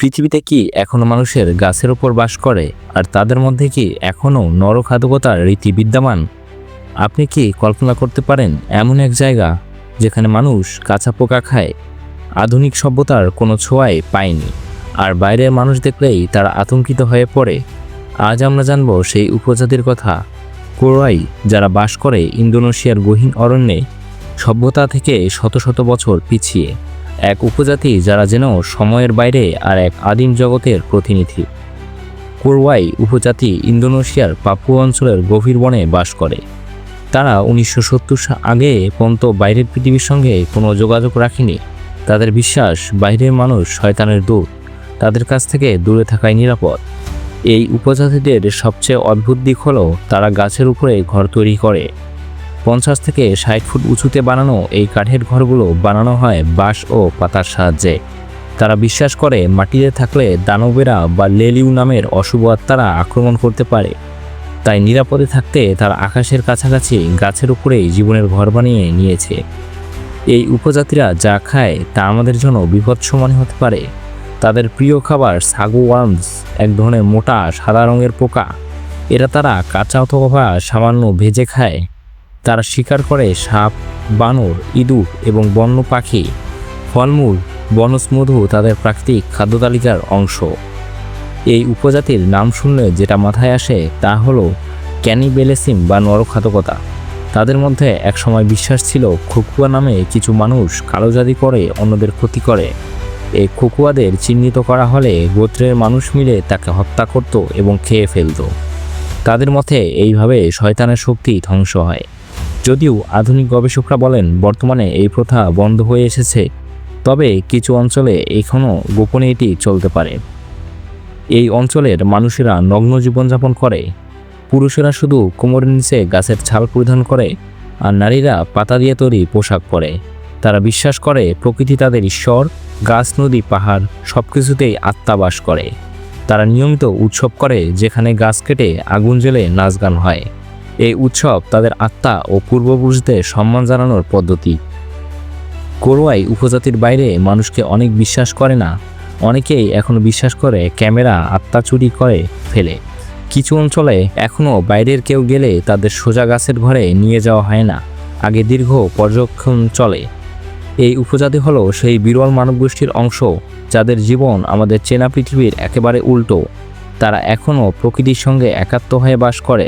পৃথিবীতে কি এখনও মানুষের গাছের ওপর বাস করে? আর তাদের মধ্যে কি এখনও নরখাদকতার রীতি বিদ্যমান? আপনি কি কল্পনা করতে পারেন এমন এক জায়গা যেখানে মানুষ কাঁচা পোকা খায়? আধুনিক সভ্যতার কোনো ছোঁয়াই পায়নি। আর বাইরের মানুষ দেখলেই তারা আতঙ্কিত হয়ে পড়ে। আজ আমরা জানব সেই উপজাতির কথা। কোরাই যারা বাস করে ইন্দোনেশিয়ার গহীন অরণ্যে সভ্যতা থেকে শত শত বছর পিছিয়ে। এক উপজাতি যারা যেন সময়ের বাইরে আর এক আদিম জগতের প্রতিনিধি। কোরওয়াই উপজাতি ইন্দোনেশিয়ার পাপু অঞ্চলের গভীর বনে বাস করে। তারা উনিশশো সত্তর আগে পর্যন্ত বাইরের পৃথিবীর সঙ্গে কোনো যোগাযোগ রাখেনি। তাদের বিশ্বাস, বাইরের মানুষ শয়তানের দূত। তাদের কাছ থেকে দূরে থাকাই নিরাপদ। এই উপজাতিদের সবচেয়ে অদ্ভুত দিক হলো তারা গাছের উপরে ঘর তৈরি করে। পঞ্চাশ থেকে ষাট ফুট উঁচুতে বানানো এই কাঠের ঘরগুলো বানানো হয় বাঁশ ও পাতার সাহায্যে। তারা বিশ্বাস করে মাটিতে থাকলে দানবেরা বা লেলিউ নামের অশুভ আত্মারা আক্রমণ করতে পারে। তাই নিরাপদে থাকতে তারা আকাশের কাছাকাছি গাছের উপরেই জীবনের ঘর বানিয়ে নিয়েছে। এই উপজাতিরা যা খায় তা আমাদের জন্য বিপদ মনে হতে পারে। তাদের প্রিয় খাবার সাগু ওয়ার্মস, এক ধরনের মোটা সাদা রঙের পোকা। এরা তারা কাঁচা অথবা সামান্য ভেজে খায়। তারা শিকার করে সাপ, বানর, ইঁদুর এবং বন্য পাখি, ফলমূল বনস্মধু তাদের প্রাকৃতিক খাদ্য তালিকার অংশ। এই উপজাতির নাম শুনলে যেটা মাথায় আসে তা হলো ক্যানিবেলেসিম বা নরখাতকতা তাদের মধ্যে একসময় বিশ্বাস ছিল খকুয়া নামে কিছু মানুষ কালো জাদি করে অন্যদের ক্ষতি করে। এই খকুয়াদের চিহ্নিত করা হলে গোত্রের মানুষ মিলে তাকে হত্যা করত এবং খেয়ে ফেলত। তাদের মতে এইভাবে শয়তানের শক্তি ধ্বংস হয়। যদিও আধুনিক গবেষকরা বলেন বর্তমানে এই প্রথা বন্ধ হয়ে এসেছে, তবে কিছু অঞ্চলে এখনও গোপনে এটি চলতে পারে। এই অঞ্চলের মানুষেরা নগ্ন জীবনযাপন করে, পুরুষেরা শুধু কোমরের নিচে গাছের ছাল পরিধান করে, আর নারীরা পাতা দিয়ে তৈরি পোশাক পরে। তারা বিশ্বাস করে প্রকৃতি তাদের ঈশ্বর, গাছ, নদী, পাহাড় সব কিছুতেই আত্মা বাস করে। তারা নিয়মিত উৎসব করে যেখানে গাছ কেটে আগুন জ্বেলে নাচ গান হয়। এই উৎসব তাদের আত্মা ও পূর্বপুরুষদের সম্মান জানানোর পদ্ধতি। কোরোয়াই উপজাতির বাইরে মানুষকে অনেক বিশ্বাস করে না, অনেকেই এখনও বিশ্বাস করে ক্যামেরা আত্মা চুরি করে ফেলে। কিছু অঞ্চলে এখনও বাইরের কেউ গেলে তাদের সোজা গাছের ঘরে নিয়ে যাওয়া হয় না, আগে দীর্ঘ পর্যবেক্ষণ চলে। এই উপজাতি হলো সেই বিরল মানবগোষ্ঠীর অংশ যাদের জীবন আমাদের চেনা পৃথিবীর একেবারে উল্টো। তারা এখনও প্রকৃতির সঙ্গে একাত্ম হয়ে বাস করে।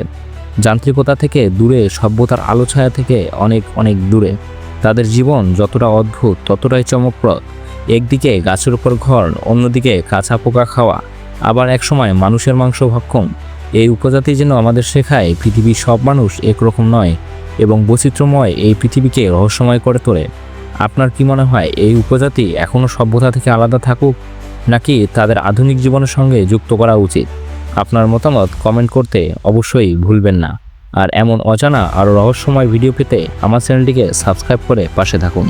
যান্ত্রিকতা থেকে দূরে, সভ্যতার আলো ছায়া থেকে অনেক অনেক দূরে। তাদের জীবন যতটা অদ্ভুত, ততটাই চমকপ্রদ। একদিকে গাছের উপর ঘর, অন্যদিকে কাঁচা পোকা খাওয়া। আবার একসময় মানুষের মাংস ভক্ষণ এই উপজাতি যেন আমাদের শেখায়, পৃথিবীর সব মানুষ একরকম নয় এবং বৈচিত্র্যময় এই পৃথিবীকে রহস্যময় করে তোলে। আপনার কি মনে হয়, এই উপজাতি এখনও সভ্যতা থেকে আলাদা থাকুক, নাকি তাদের আধুনিক জীবনের সঙ্গে যুক্ত করা উচিত? আপনার মতামত কমেন্ট করতে অবশ্যই ভুলবেন না। আর এমন অজানা আরও রহস্যময় ভিডিও পেতে আমার চ্যানেলটিকে সাবস্ক্রাইব করে পাশে থাকুন।